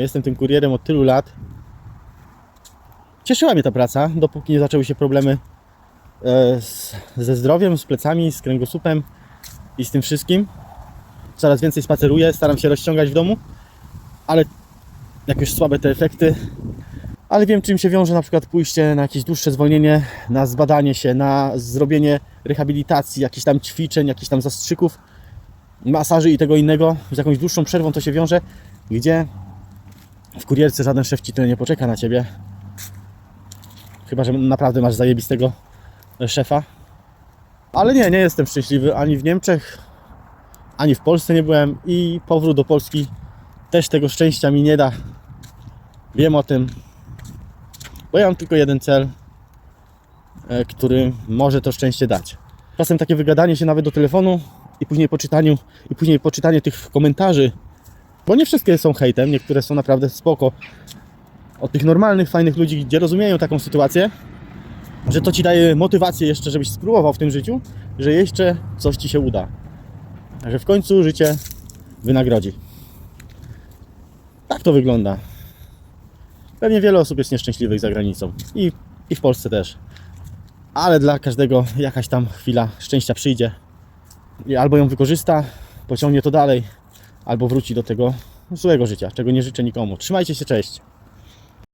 Jestem tym kurierem od tylu lat. Cieszyła mnie ta praca, dopóki nie zaczęły się problemy e, z, ze zdrowiem, z plecami, z kręgosłupem i z tym wszystkim. Coraz więcej spaceruję, staram się rozciągać w domu, ale jak już słabe te efekty, ale wiem czym się wiąże na przykład pójście na jakieś dłuższe zwolnienie, na zbadanie się, na zrobienie rehabilitacji, jakichś tam ćwiczeń, jakichś tam zastrzyków, masaży i tego innego. Z jakąś dłuższą przerwą to się wiąże, gdzie w kurierce żaden szef ci tyle nie poczeka na ciebie. Chyba, że naprawdę masz zajebistego szefa. Ale nie, nie jestem szczęśliwy ani w Niemczech, ani w Polsce nie byłem i powrót do Polski też tego szczęścia mi nie da. Wiem o tym, bo ja mam tylko jeden cel, e, który może to szczęście dać. Czasem takie wygadanie się nawet do telefonu i później po czytaniu, i później po czytaniu tych komentarzy, bo nie wszystkie są hejtem, niektóre są naprawdę spoko. Od tych normalnych, fajnych ludzi, gdzie rozumieją taką sytuację, że to ci daje motywację jeszcze, żebyś spróbował w tym życiu, że jeszcze coś ci się uda. Że w końcu życie wynagrodzi. Tak to wygląda. Pewnie wiele osób jest nieszczęśliwych za granicą i, i w Polsce też. Ale dla każdego jakaś tam chwila szczęścia przyjdzie. I albo ją wykorzysta, pociągnie to dalej, albo wróci do tego złego życia, czego nie życzę nikomu. Trzymajcie się, cześć.